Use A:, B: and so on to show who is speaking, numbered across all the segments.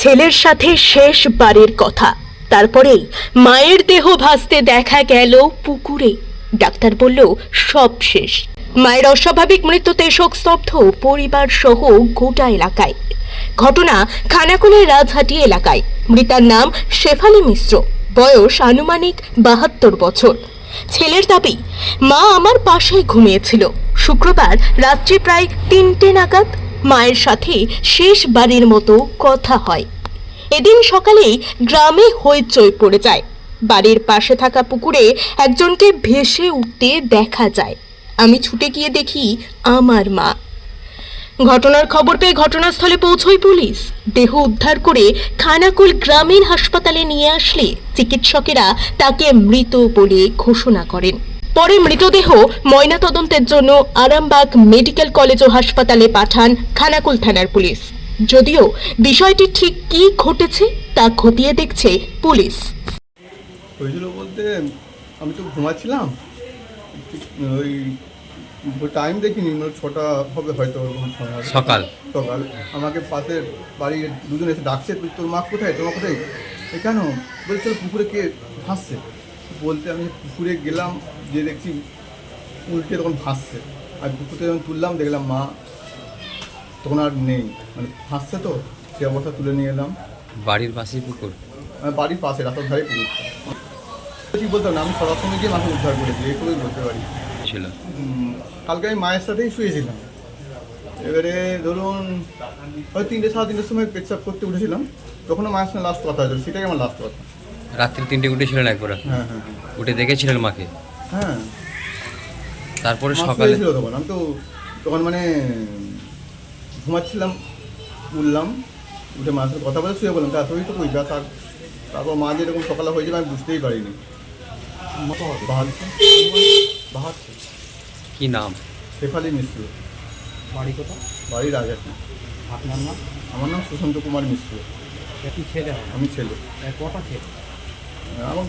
A: ছেলের সাথে শেষ বারের কথা। তারপরেই মায়ের দেহ ভাসতে দেখা গেল পুকুরে। ডাক্তার বলল, সব শেষ। মায়ের অস্বাভাবিক মৃত্যুতে শোকস্তব্ধ পরিবার সহ গোটা এলাকায়। ঘটনা খানাকুলের রাজহাটি এলাকায়। মৃতার নাম শেফালি মিশ্র। বয়স আনুমানিক বাহাত্তর বছর। ছেলের দাবি, মা আমার পাশেই ঘুমিয়েছিল। শুক্রবার রাত্রি প্রায় তিনটে নাগাদ মায়ের সাথে শেষ বাড়ির মতো কথা হয়। এদিন সকালেই গ্রামে হইচই পড়ে যায়। বাড়ির পাশে থাকা পুকুরে একজনকে ভেসে উঠতে দেখা যায়। আমি ছুটে গিয়ে দেখি আমার মা। ঘটনার খবর পেয়ে ঘটনাস্থলে পৌঁছয় পুলিশ। দেহ উদ্ধার করে খানাকুল গ্রামীণ হাসপাতালে নিয়ে আসলে চিকিৎসকেরা তাকে মৃত বলে ঘোষণা করেন। পরে মৃতদেহ ময়নাতদন্তের জন্য আরামবাগ মেডিকেল কলেজ ও হাসপাতালে পাঠান খানাকুল থানার পুলিশ। যদিও বিষয়টি ঠিক কী ঘটেছে তা খতিয়ে দেখছে পুলিশ।
B: হয়েছিল বলতে আমি তো ঘুমাচ্ছিলাম। ওই টাইম দেখিনি মানে ছটা হবে হয়তো ওরকম
C: সকাল।
B: সকাল। আমাকে পাশের বাড়ির দুজন এসে ডাকছে তোর মা কোথায়? তোমার কোথায়? কেন? বলছে পুকুরে কে ভাসছে? বলতে আমি পুকুরে গেলাম যে দেখছি উল্টে তখন ভাসছে। আর পুকুরতে যখন তুললাম দেখলাম মা তখন আর নেই। মানে ভাসছে তো সে অবস্থা তুলে নিয়ে এলাম।
C: বাড়ির পাশেই পুকুর?
B: আমার বাড়ির পাশে রাস্তার ধারে পুকুরটা ঠিক বলতাম না আমি সরাসরি গিয়ে মাকে উদ্ধার করেছি এইটুকুই বলতে পারি।
C: ছিল।
B: কালকে আমি মায়ের সাথেই শুয়েছিলাম। এবারে ধরুন হয়তো তিনটে সাড়ে তিনটের সময় পেচ্ছাপ করতে উঠেছিলাম তখনও মায়ের সঙ্গে লাস্ট কথা হয়েছিল সেটাই আমার লাস্ট কথা।
C: রাত্রি তিনটে উঠেছিলেন একবার।
B: হ্যাঁ হ্যাঁ হ্যাঁ।
C: উঠে দেখেছিলেন মাকে?
B: হ্যাঁ।
C: তারপরে সকালে
B: তখন। আমি তো তখন মানে ঘুমাচ্ছিলাম উঠলাম উঠে মায়ের কথা বলে শুয়ে বললাম তার শরীর তো কই ব্যথা তারপর মা যে এরকম সকালে হয়ে যাবে আমি বুঝতেই পারিনি।
C: কি? নাম?
B: শেফালি মিশ্র।
D: বাড়ি কোথায়?
B: বাড়ি রাজাটি
D: আপনার নাম?
B: আমার নাম সুশান্ত কুমার মিশ্র।
D: একই ছেলে?
B: আমি ছেলে।
D: কটা ছেলে?
B: আমার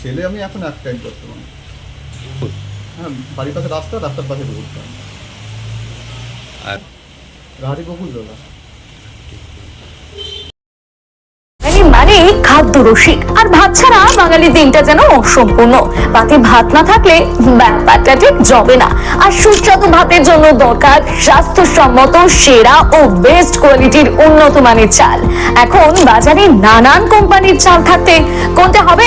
B: ছেলে আমি এখন একটাই পারি। হ্যাঁ বাড়ির পাশে রাস্তা রাস্তার পাশে ঘুরতাম
C: আর?
B: রাহাটি বকুল দাদা।
E: মানে খাদ্য রসিক। আর ভাত ছাড়া বাঙালির দিনটা যেন অসম্পূর্ণ। পাতে ভাত না থাকলে ব্যাপারটা ঠিক জবে না। আর সুস্বাদু ভাতের জন্য দরকার স্বাস্থ্যসম্মত, সেরা ও বেস্ট কোয়ালিটির উন্নত মানের চাল। এখন বাজারে নানান কোম্পানির চাল থাকতে কোনটা হবে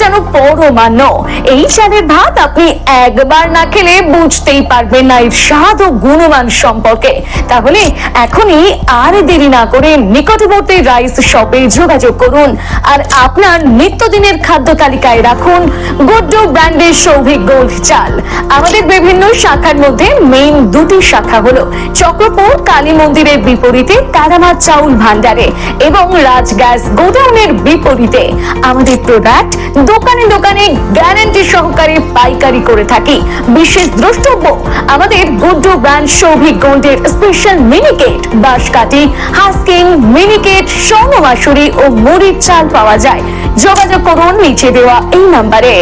E: যেন পরমান্ন এই চালের ভাত আপনি একবার না খেলে বুঝতেই পারবেন না এর স্বাদ ও গুণমান সম্পর্কে। তাহলে এখনই আর দেরি না করে নিকটবর্তী রাইস শপে যোগাযোগ করুন। আর আপনার নিত্যদিনের খাদ্য তালিকায় রাখুন গুড্ডু ব্র্যান্ডের সৌভিক গোল্ড চাল। আমাদের বিভিন্ন শাখার মধ্যে মেইন দুটি শাখা হলো চক্রপুর, কালী মন্দিরের বিপরীতে তারামা চাউল ভান্ডারে এবং রাজগ্যাস গোডাউনের বিপরীতে। আমাদের প্রোডাক্ট দোকানে দোকানে গ্যারান্টি সহকারে পাইকারি করে থাকি। বিশেষ দ্রষ্টব্য, আমাদের গুড্ডু ব্র্যান্ড সৌভিক গোল্ডের স্পেশাল মিনিকেট বাঁশকাঠি, হাস্কিং মিনিকেট স্বর্ণমাসুরি ও মুড়ির চাল পাওয়া যায়। যোগাযোগ করুন, নিচে দেওয়া এই নাম্বারে